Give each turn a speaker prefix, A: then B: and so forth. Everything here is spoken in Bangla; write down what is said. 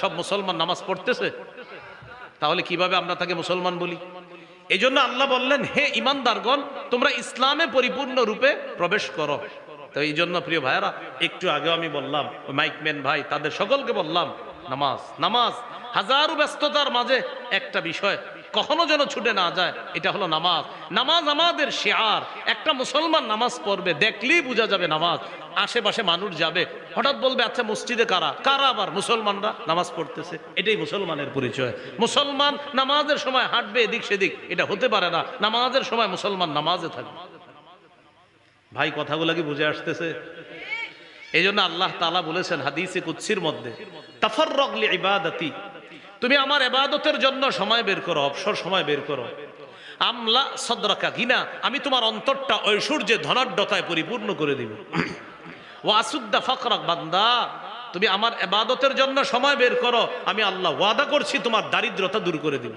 A: সব মুসলমান নামাজ পড়তেছে? তাহলে কীভাবে আমরা তাকে মুসলমান বলি? এই জন্য আল্লাহ বললেন, হে ইমানদারগণ, তোমরা ইসলামে পরিপূর্ণ রূপে প্রবেশ করো। তো এই জন্য প্রিয় ভাইরা একটু আগেও আমি বললাম মাইকম্যান ভাই, তাদের সকলকে বললাম, নামাজ নামাজ। হাজারো ব্যস্ততার মাঝে একটা বিষয় কখনো যেন ছুটে না যায়, এটা হলো নামাজ। নামাজ আমাদের শেয়ার। একটা মুসলমান নামাজ পড়বে, দেখলেই বোঝা যাবে নামাজ। আশেপাশে মানুষ যাবে, হঠাৎ বলবে আচ্ছা মসজিদে কারা? কারা আবার? মুসলমানরা নামাজ পড়তেছে। এটাই মুসলমানের পরিচয়। মুসলমান নামাজের সময় হাঁটবে এদিক সেদিক, এটা হতে পারে না। নামাজের সময় মুসলমান নামাজে থাকবে ভাই, কথাগুলো কি বুঝে আসতেছে? এই জন্য আল্লাহ তালা বলেছেন হাদিসে কুৎসির মধ্যে তাফর রগলি ইবাদতি। তুমি আমার এবাদতের জন্য সময় বের করো, অবসর সময় বের করো। আমলা সদরাকা কিনা আমি তোমার অন্তরটা ঐশ্বর্যে ধনাঢ্যতায় পরিপূর্ণ করে দিব। ওয়াসুদ্দা ফকরাক বান্দা, তুমি আমার এবাদতের জন্য সময় বের করো, আমি আল্লাহ ওয়াদা করছি, তোমার দারিদ্রতা দূর করে দিব।